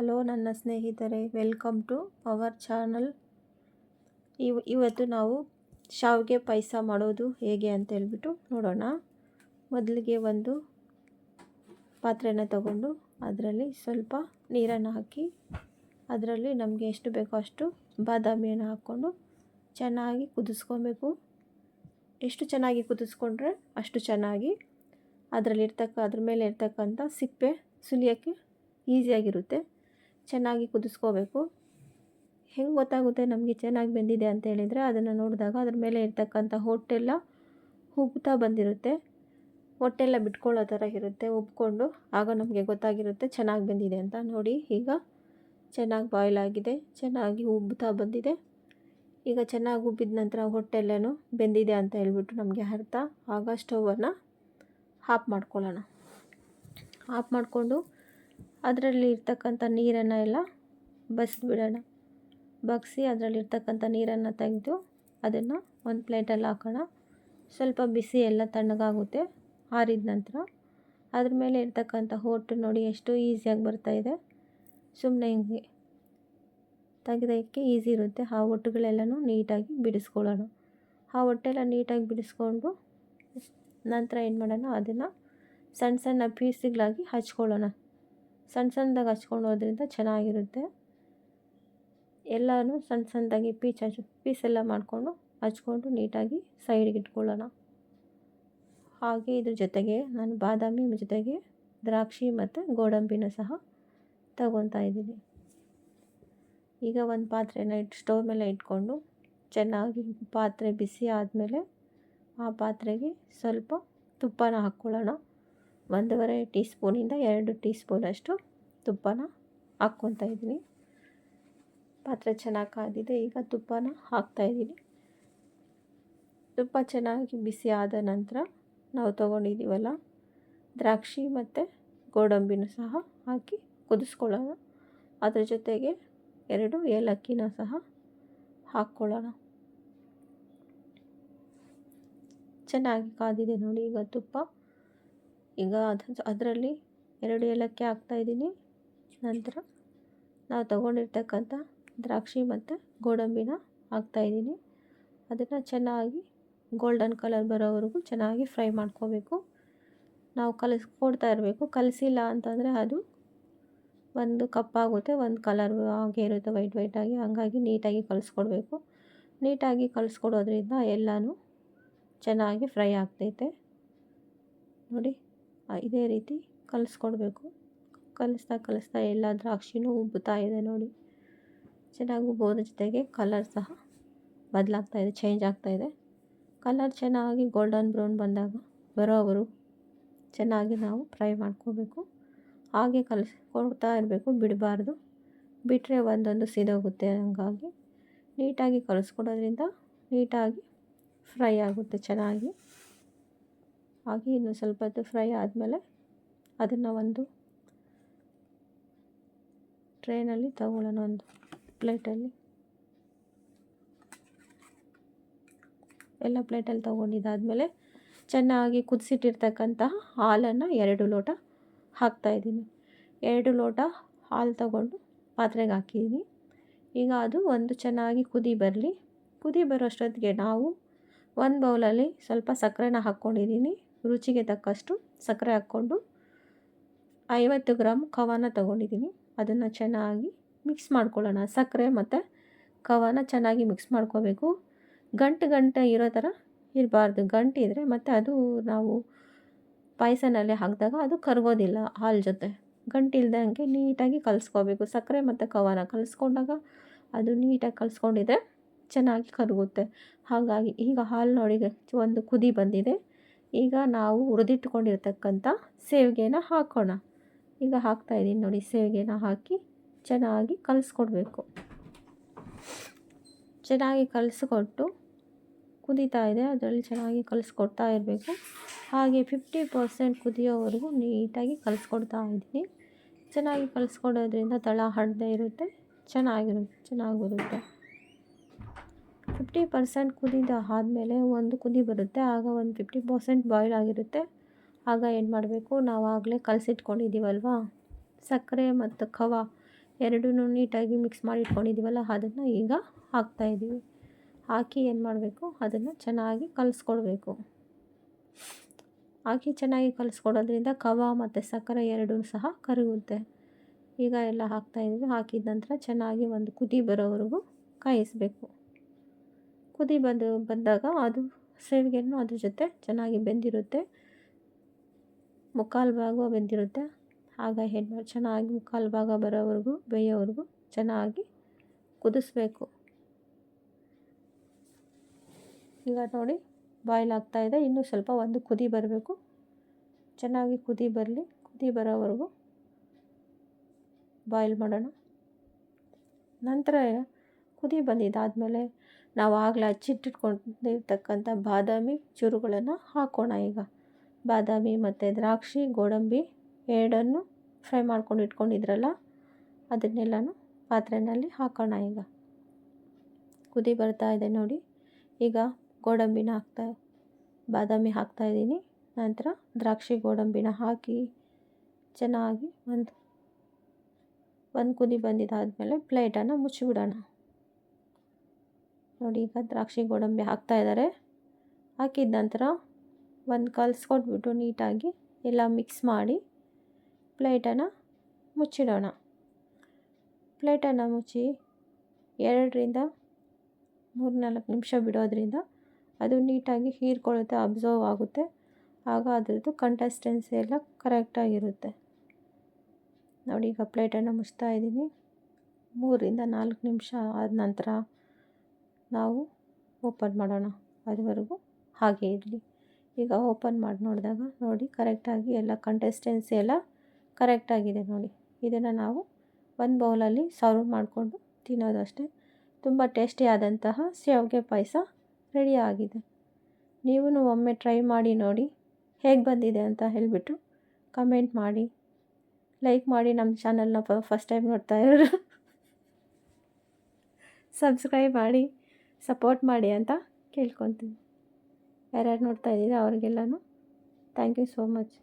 Hello, ನನ್ನ ಸ್ನೇಹಿತರೆ, welcome to our channel. ಇವ್, ಇವತ್ತು ನಾವು ಶಾವಿಗೆ ಪಾಯಸ ಮಾಡೋದು ಹೇಗೆ ಅಂತ ಹೇಳ್ಬಿಟ್ಟು ನೋಡೋಣ. ಮೊದಲಿಗೆ ಒಂದು ಪಾತ್ರೆನ ತಗೊಂಡು ಅದರಲ್ಲಿ ಸ್ವಲ್ಪ ನೀರನ್ನು ಹಾಕಿ, ಅದರಲ್ಲಿ ನಮಗೆ ಎಷ್ಟು ಬೇಕೋ ಅಷ್ಟು ಬಾದಾಮಿಯನ್ನು ಹಾಕ್ಕೊಂಡು ಚೆನ್ನಾಗಿ ಕುದಿಸ್ಕೊಬೇಕು. ಎಷ್ಟು ಚೆನ್ನಾಗಿ ಕುದಿಸ್ಕೊಂಡ್ರೆ ಅಷ್ಟು ಚೆನ್ನಾಗಿ ಅದರಲ್ಲಿರ್ತಕ್ಕ, ಅದ್ರ ಮೇಲೆ ಇರ್ತಕ್ಕಂಥ ಸಿಪ್ಪೆ ಸುಲಿಯೋಕ್ಕೆ ಈಸಿಯಾಗಿರುತ್ತೆ. ಚೆನ್ನಾಗಿ ಕುದಿಸ್ಕೋಬೇಕು. ಹೆಂಗೆ ಗೊತ್ತಾಗುತ್ತೆ? ನಮಗೆ ಚೆನ್ನಾಗಿ ಬೆಂದಿದೆ ಅಂತ ಹೇಳಿದರೆ ಅದನ್ನು ನೋಡಿದಾಗ ಅದ್ರ ಮೇಲೆ ಇರ್ತಕ್ಕಂಥ ಹೊಟ್ಟೆಲ್ಲ ಉಬ್ಬುತ್ತಾ ಬಂದಿರುತ್ತೆ. ಹೊಟ್ಟೆಲ್ಲ ಬಿಟ್ಕೊಳ್ಳೋ ಥರ ಇರುತ್ತೆ, ಉಬ್ಕೊಂಡು. ಆಗ ನಮಗೆ ಗೊತ್ತಾಗಿರುತ್ತೆ ಚೆನ್ನಾಗಿ ಬೆಂದಿದೆ ಅಂತ. ನೋಡಿ, ಈಗ ಚೆನ್ನಾಗಿ ಬಾಯ್ಲ್ ಆಗಿದೆ, ಚೆನ್ನಾಗಿ ಉಬ್ಬುತ್ತಾ ಬಂದಿದೆ. ಈಗ ಚೆನ್ನಾಗಿ ಉಬ್ಬಿದ ನಂತರ ಹೊಟ್ಟೆಲ್ಲನೂ ಬೆಂದಿದೆ ಅಂತ ಹೇಳ್ಬಿಟ್ಟು ನಮಗೆ ಅರ್ಥ. ಆಗ ಸ್ಟವನ್ನು ಆಫ್ ಮಾಡ್ಕೊಳ್ಳೋಣ. ಆಫ್ ಮಾಡಿಕೊಂಡು ಅದರಲ್ಲಿ ಇರ್ತಕ್ಕಂಥ ನೀರನ್ನು ಎಲ್ಲ ಬಸಿದ್ಬಿಡೋಣ ಬಗ್ಸಿ ಅದರಲ್ಲಿರ್ತಕ್ಕಂಥ ನೀರನ್ನು ತೆಗೆದು ಅದನ್ನು ಒಂದು ಪ್ಲೇಟಲ್ಲಿ ಹಾಕೋಣ. ಸ್ವಲ್ಪ ಬಿಸಿ ಎಲ್ಲ ತಣ್ಣಗಾಗುತ್ತೆ, ಆರಿದ ನಂತರ. ಅದ್ರ ಮೇಲೆ ಇರ್ತಕ್ಕಂಥ ಹೊಟ್ಟು ನೋಡಿ ಎಷ್ಟು ಈಸಿಯಾಗಿ ಬರ್ತಾಯಿದೆ ಸುಮ್ಮನೆ ಹಿಂಗೆ ತೆಗೆದಕ್ಕೆ ಈಸಿ ಇರುತ್ತೆ. ಆ ಹೊಟ್ಟುಗಳೆಲ್ಲನೂ ನೀಟಾಗಿ ಬಿಡಿಸ್ಕೊಳ್ಳೋಣ. ಆ ಹೊಟ್ಟೆಲ್ಲ ನೀಟಾಗಿ ಬಿಡಿಸ್ಕೊಂಡು ನಂತರ ಏನು ಮಾಡೋಣ? ಅದನ್ನು ಸಣ್ಣ ಸಣ್ಣ ಪೀಸ್ಗಳಾಗಿ ಹಚ್ಕೊಳ್ಳೋಣ. ಸಣ್ಣ ಸಣ್ಣದಾಗಿ ಹಚ್ಕೊಳ್ಳೋದ್ರಿಂದ ಚೆನ್ನಾಗಿರುತ್ತೆ. ಎಲ್ಲನೂ ಸಣ್ಣ ಸಣ್ಣದಾಗಿ ಪೀಚ್ ಹಚ್ ಪೀಸ್ ಎಲ್ಲ ಮಾಡಿಕೊಂಡು ಹಚ್ಕೊಂಡು ನೀಟಾಗಿ ಸೈಡ್ಗೆ ಇಟ್ಕೊಳ್ಳೋಣ. ಹಾಗೆ ಇದ್ರ ಜೊತೆಗೆ ನಾನು ಬಾದಾಮಿ ಜೊತೆಗೆ ದ್ರಾಕ್ಷಿ ಮತ್ತು ಗೋಡಂಬಿನ ಸಹ ತಗೊತಾ ಇದ್ದೀನಿ. ಈಗ ಒಂದು ಪಾತ್ರೆನ ಇಟ್ಟು ಸ್ಟೋವ್ ಮೇಲೆ ಇಟ್ಕೊಂಡು ಚೆನ್ನಾಗಿ ಪಾತ್ರೆ ಬಿಸಿ ಆದಮೇಲೆ ಆ ಪಾತ್ರೆಗೆ ಸ್ವಲ್ಪ ತುಪ್ಪನ ಹಾಕ್ಕೊಳ್ಳೋಣ. ಒಂದೂವರೆ ಟೀ ಸ್ಪೂನಿಂದ ಎರಡು ಟೀ ಸ್ಪೂನಷ್ಟು ತುಪ್ಪನ ಹಾಕ್ಕೊತಾ ಇದ್ದೀನಿ. ಪಾತ್ರೆ ಚೆನ್ನಾಗಿ ಕಾದಿದೆ, ಈಗ ತುಪ್ಪನ ಹಾಕ್ತಾಯಿದ್ದೀನಿ ತುಪ್ಪ ಚೆನ್ನಾಗಿ ಬಿಸಿ ಆದ ನಂತರ ನಾವು ತೊಗೊಂಡಿದ್ದೀವಲ್ಲ, ದ್ರಾಕ್ಷಿ ಮತ್ತು ಗೋಡಂಬಿನೂ ಸಹ ಹಾಕಿ ಕುದಿಸ್ಕೊಳ್ಳೋಣ. ಅದ್ರ ಜೊತೆಗೆ ಎರಡು ಏಲಕ್ಕಿನ ಸಹ ಹಾಕ್ಕೊಳ್ಳೋಣ. ಚೆನ್ನಾಗಿ ಕಾದಿದೆ ನೋಡಿ, ಈಗ ತುಪ್ಪ ಈಗ ಅದು, ಅದರಲ್ಲಿ ಎರಡು ಏಲಕ್ಕಿ ಹಾಕ್ತಾಯಿದ್ದೀನಿ ನಂತರ ನಾವು ತಗೊಂಡಿರ್ತಕ್ಕಂಥ ದ್ರಾಕ್ಷಿ ಮತ್ತು ಗೋಡಂಬಿನ ಹಾಕ್ತಾಯಿದ್ದೀನಿ ಅದನ್ನು ಚೆನ್ನಾಗಿ ಗೋಲ್ಡನ್ ಕಲರ್ ಬರೋವರೆಗೂ ಚೆನ್ನಾಗಿ ಫ್ರೈ ಮಾಡ್ಕೋಬೇಕು. ನಾವು ಕಲಿಸ್ಕೊಡ್ತಾ ಇರಬೇಕು. ಕಲಸಿಲ್ಲ ಅಂತಂದರೆ ಅದು ಒಂದು ಕಪ್ಪಾಗುತ್ತೆ ಒಂದು ಕಲರ್ ಹಾಗೆ ಇರುತ್ತೆ ವೈಟ್ ವೈಟಾಗಿ ಹಂಗಾಗಿ ನೀಟಾಗಿ ಕಲಿಸ್ಕೊಡ್ಬೇಕು. ನೀಟಾಗಿ ಕಲಿಸ್ಕೊಡೋದ್ರಿಂದ ಎಲ್ಲನೂ ಚೆನ್ನಾಗಿ ಫ್ರೈ ಆಗ್ತೈತೆ. ನೋಡಿ. ಇದೇ ರೀತಿ ಕಲಿಸ್ಕೊಡ್ಬೇಕು. ಕಲಿಸ್ತಾ ಕಲಿಸ್ತಾ ಎಲ್ಲ ದ್ರಾಕ್ಷಿನೂ ಉಬ್ಬುತ್ತಾ ಇದೆ ನೋಡಿ. ಚೆನ್ನಾಗಿ ಉಬ್ಬೋದ್ರ ಜೊತೆಗೆ ಕಲರ್ ಸಹ ಬದಲಾಗ್ತಾ ಇದೆ ಚೇಂಜ್ ಆಗ್ತಾ ಇದೆ. ಕಲರ್ ಚೆನ್ನಾಗಿ ಗೋಲ್ಡನ್ ಬ್ರೌನ್ ಬಂದಾಗ ಬರೋವರು ಚೆನ್ನಾಗಿ ನಾವು ಫ್ರೈ ಮಾಡ್ಕೋಬೇಕು. ಹಾಗೆ ಕಲಿಸ್ಕೊಡ್ತಾ ಇರಬೇಕು, ಬಿಡಬಾರ್ದು. ಬಿಟ್ಟರೆ ಒಂದೊಂದು ಸಿದೋಗುತ್ತೆ ಹಂಗಾಗಿ. ನೀಟಾಗಿ ಕಲಿಸ್ಕೊಡೋದ್ರಿಂದ ನೀಟಾಗಿ ಫ್ರೈ ಆಗುತ್ತೆ ಚೆನ್ನಾಗಿ. ಹಾಗೆ ಇನ್ನು ಸ್ವಲ್ಪ ಹೊತ್ತು ಫ್ರೈ ಆದಮೇಲೆ ಅದನ್ನು ಒಂದು ಟ್ರೇನಲ್ಲಿ ತಗೊಳ್ಳೋಣ ಒಂದು ಪ್ಲೇಟಲ್ಲಿ ಎಲ್ಲ ಪ್ಲೇಟಲ್ಲಿ ತೊಗೊಂಡಿದ್ದಾದಮೇಲೆ ಚೆನ್ನಾಗಿ ಕುದಿಸಿಟ್ಟಿರ್ತಕ್ಕಂತಹ ಹಾಲನ್ನು ಎರಡು ಲೋಟ ಹಾಕ್ತಾಯಿದ್ದೀನಿ ಎರಡು ಲೋಟ ಹಾಲು ತಗೊಂಡು ಪಾತ್ರೆಗೆ ಹಾಕಿದ್ದೀನಿ. ಈಗ ಅದು ಒಂದು ಚೆನ್ನಾಗಿ ಕುದಿ ಬರಲಿ. ಕುದಿ ಬರೋಷ್ಟೊತ್ತಿಗೆ ನಾವು ಒಂದು ಬೌಲಲ್ಲಿ ಸ್ವಲ್ಪ ಸಕ್ಕರೆನ ಹಾಕ್ಕೊಂಡಿದ್ದೀನಿ ರುಚಿಗೆ ತಕ್ಕಷ್ಟು ಸಕ್ಕರೆ ಹಾಕ್ಕೊಂಡು ಐವತ್ತು ಗ್ರಾಮ್ ಖವಾನ ತೊಗೊಂಡಿದ್ದೀನಿ. ಅದನ್ನು ಚೆನ್ನಾಗಿ ಮಿಕ್ಸ್ ಮಾಡ್ಕೊಳ್ಳೋಣ. ಸಕ್ಕರೆ ಮತ್ತು ಖವಾನ ಚೆನ್ನಾಗಿ ಮಿಕ್ಸ್ ಮಾಡ್ಕೋಬೇಕು. ಗಂಟು ಗಂಟೆ ಇರೋ ಥರ ಇರಬಾರ್ದು. ಗಂಟಿದ್ರೆ ಮತ್ತು ಅದು ನಾವು ಪಾಯಸನಲ್ಲಿ ಹಾಕಿದಾಗ ಅದು ಕರಗೋದಿಲ್ಲ ಹಾಲು ಜೊತೆ. ಗಂಟಿಲ್ದಂಗೆ ನೀಟಾಗಿ ಕಲಿಸ್ಕೋಬೇಕು. ಸಕ್ಕರೆ ಮತ್ತು ಕವನ ಕಲಿಸ್ಕೊಂಡಾಗ ಅದು ನೀಟಾಗಿ ಕಲಿಸ್ಕೊಂಡಿದ್ರೆ ಚೆನ್ನಾಗಿ ಕರಗುತ್ತೆ. ಹಾಗಾಗಿ ಈಗ ಹಾಲು ನೋಡಿ ಒಂದು ಕುದಿ ಬಂದಿದೆ. ಈಗ ನಾವು ಹುರಿದಿಟ್ಕೊಂಡಿರ್ತಕ್ಕಂಥ ಸೇವಿಗೆನ ಹಾಕೋಣ. ಈಗ ಹಾಕ್ತಾಯಿದ್ದೀನಿ ನೋಡಿ, ಸೇವಿಗೆನ ಹಾಕಿ ಚೆನ್ನಾಗಿ ಕಲಿಸ್ಕೊಡ್ಬೇಕು. ಚೆನ್ನಾಗಿ ಕಲಿಸ್ಕೊಟ್ಟು ಕುದೀತಾ ಇದೆ, ಅದರಲ್ಲಿ ಚೆನ್ನಾಗಿ ಕಲಿಸ್ಕೊಡ್ತಾ ಇರಬೇಕು. ಹಾಗೆ ಫಿಫ್ಟಿ ಪರ್ಸೆಂಟ್ ಕುದಿಯೋವರೆಗೂ ನೀಟಾಗಿ ಕಲಿಸ್ಕೊಡ್ತಾ ಇದ್ದೀನಿ. ಚೆನ್ನಾಗಿ ಕಲಿಸ್ಕೊಡೋದ್ರಿಂದ ತಳ ಹಡ್ದೇ ಇರುತ್ತೆ, ಚೆನ್ನಾಗಿರುತ್ತೆ, ಚೆನ್ನಾಗಿ ಬರುತ್ತೆ ಫಿಫ್ಟಿ ಪರ್ಸೆಂಟ್ ಕುದಿದ ಆದಮೇಲೆ ಒಂದು ಕುದಿ ಬರುತ್ತೆ. ಆಗ ಒಂದು ಫಿಫ್ಟಿ ಪರ್ಸೆಂಟ್ ಬಾಯ್ಲ್ ಆಗಿರುತ್ತೆ. ಆಗ ಏನು ಮಾಡಬೇಕು? ನಾವು ಆಗಲೇ ಕಲಸಿಟ್ಕೊಂಡಿದ್ದೀವಲ್ವ ಸಕ್ಕರೆ ಮತ್ತು ಖವ ಎರಡೂ ನೀಟಾಗಿ ಮಿಕ್ಸ್ ಮಾಡಿ ಇಟ್ಕೊಂಡಿದ್ದೀವಲ್ಲ ಅದನ್ನು ಈಗ ಹಾಕ್ತಾಯಿದ್ದೀವಿ ಹಾಕಿ ಏನು ಮಾಡಬೇಕು? ಅದನ್ನು ಚೆನ್ನಾಗಿ ಕಲಿಸ್ಕೊಡ್ಬೇಕು. ಹಾಕಿ ಚೆನ್ನಾಗಿ ಕಲಸ್ಕೊಡೋದ್ರಿಂದ ಕವ ಮತ್ತು ಸಕ್ಕರೆ ಎರಡೂ ಸಹ ಕರಗುತ್ತೆ. ಈಗ ಎಲ್ಲ ಹಾಕ್ತಾಯಿದ್ದೀವಿ ಹಾಕಿದ ನಂತರ ಚೆನ್ನಾಗಿ ಒಂದು ಕುದಿ ಬರೋವರೆಗೂ ಕಾಯಿಸಬೇಕು. ಕುದಿ ಬಂದು, ಬಂದಾಗ ಅದು ಸೇವಿಗೆನೂ ಅದ್ರ ಜೊತೆ ಚೆನ್ನಾಗಿ ಬೆಂದಿರುತ್ತೆ. ಮುಕ್ಕಾಲು ಭಾಗ ಬೆಂದಿರುತ್ತೆ. ಆಗ ಹೆಣ್ಣು ಚೆನ್ನಾಗಿ ಮುಕ್ಕಾಲು ಭಾಗ ಬರೋವರೆಗೂ, ಬೇಯೋವರೆಗೂ ಚೆನ್ನಾಗಿ ಕುದಿಸ್ಬೇಕು. ಈಗ ನೋಡಿ, ಬಾಯ್ಲ್ ಆಗ್ತಾಯಿದೆ ಇನ್ನೂ ಸ್ವಲ್ಪ ಒಂದು ಕುದಿ ಬರಬೇಕು. ಚೆನ್ನಾಗಿ ಕುದಿ ಬರಲಿ. ಕುದಿ ಬರೋವರೆಗೂ ಬಾಯ್ಲ್ ಮಾಡೋಣ. ನಂತರ ಕುದಿ ಬಂದಿದ್ದಾದಮೇಲೆ ನಾವು ಆಗಲೇ ಹಚ್ಚಿಟ್ಟಿಟ್ಕೊಂಡಿರ್ತಕ್ಕಂಥ ಬಾದಾಮಿ ಚೂರುಗಳನ್ನು ಹಾಕೋಣ ಈಗ. ಬಾದಾಮಿ ಮತ್ತು ದ್ರಾಕ್ಷಿ, ಗೋಡಂಬಿ ಎರಡನ್ನು ಫ್ರೈ ಮಾಡ್ಕೊಂಡು ಇಟ್ಕೊಂಡಿದ್ರಲ್ಲ, ಅದನ್ನೆಲ್ಲನೂ ಪಾತ್ರೆಯಲ್ಲಿ ಹಾಕೋಣ ಈಗ. ಕುದಿ ಬರ್ತಾ ಇದೆ ನೋಡಿ. ಈಗ ಗೋಡಂಬಿನ ಹಾಕ್ತಾ, ಬಾದಾಮಿ ಹಾಕ್ತಾಯಿದ್ದೀನಿ ನಂತರ ದ್ರಾಕ್ಷಿ, ಗೋಡಂಬಿನ ಹಾಕಿ ಚೆನ್ನಾಗಿ ಒಂದು ಒಂದು ಕುದಿ ಬಂದಿದ್ದಾದಮೇಲೆ ಪ್ಲೇಟನ್ನು ಮುಚ್ಚಿಬಿಡೋಣ. ನೋಡಿ, ಈಗ ದ್ರಾಕ್ಷಿ ಗೋಡಂಬಿ ಹಾಕ್ತಾಯಿದ್ದಾರೆ ಹಾಕಿದ ನಂತರ ಒಂದು ಕಲ್ಸ್ಕೊಟ್ಬಿಟ್ಟು ನೀಟಾಗಿ ಎಲ್ಲ ಮಿಕ್ಸ್ ಮಾಡಿ ಪ್ಲೇಟನ್ನು ಮುಚ್ಚಿಡೋಣ. ಪ್ಲೇಟನ್ನು ಮುಚ್ಚಿ ಎರಡರಿಂದ ಮೂರು ನಾಲ್ಕು ನಿಮಿಷ ಬಿಡೋದ್ರಿಂದ ಅದು ನೀಟಾಗಿ ಹೀರ್ಕೊಳ್ಳುತ್ತೆ ಅಬ್ಸರ್ವ್ ಆಗುತ್ತೆ. ಆಗ ಅದರದ್ದು ಕಂಟೆಸ್ಟೆನ್ಸಿ ಎಲ್ಲ ಕರೆಕ್ಟಾಗಿರುತ್ತೆ ನೋಡಿ, ಈಗ ಪ್ಲೇಟನ್ನು ಮುಚ್ತಾ ಇದ್ದೀನಿ. ಮೂರರಿಂದ ನಾಲ್ಕು ನಿಮಿಷ ಆದ ನಂತರ ನಾವು ಓಪನ್ ಮಾಡೋಣ ಅದುವರೆಗೂ ಹಾಗೆ ಇರಲಿ. ಈಗ ಓಪನ್ ಮಾಡಿ ನೋಡಿದಾಗ ನೋಡಿ ಕರೆಕ್ಟಾಗಿ ಎಲ್ಲ ಕಂಟೆಸ್ಟೆನ್ಸಿ ಎಲ್ಲ ಕರೆಕ್ಟಾಗಿದೆ ನೋಡಿ. ಇದನ್ನು ನಾವು ಒಂದು ಬೌಲಲ್ಲಿ ಸರ್ವ್ ಮಾಡಿಕೊಂಡು ತಿನ್ನೋದು ಅಷ್ಟೇ. ತುಂಬ ಟೇಸ್ಟಿಯಾದಂತಹ ಶಾವಿಗೆ ಪಾಯಸ ರೆಡಿ ಆಗಿದೆ. ನೀವು ಒಮ್ಮೆ ಟ್ರೈ ಮಾಡಿ ನೋಡಿ ಹೇಗೆ ಬಂದಿದೆ ಅಂತ ಹೇಳಿಬಿಟ್ಟು ಕಮೆಂಟ್ ಮಾಡಿ. ಲೈಕ್ ಮಾಡಿ ನಮ್ಮ ಚಾನಲ್ನ ಫಸ್ಟ್ ಟೈಮ್ ನೋಡ್ತಾ ಇರೋರು. ಸಬ್ಸ್ಕ್ರೈಬ್ ಮಾಡಿ. ಸಪೋರ್ಟ್ ಮಾಡಿ ಅಂತ ಕೇಳ್ಕೊತೀನಿ. ಯಾರ್ಯಾರು ನೋಡ್ತಾ ಇದ್ದೀರಾ ಅವ್ರಿಗೆಲ್ಲನೂ. Thank you so much.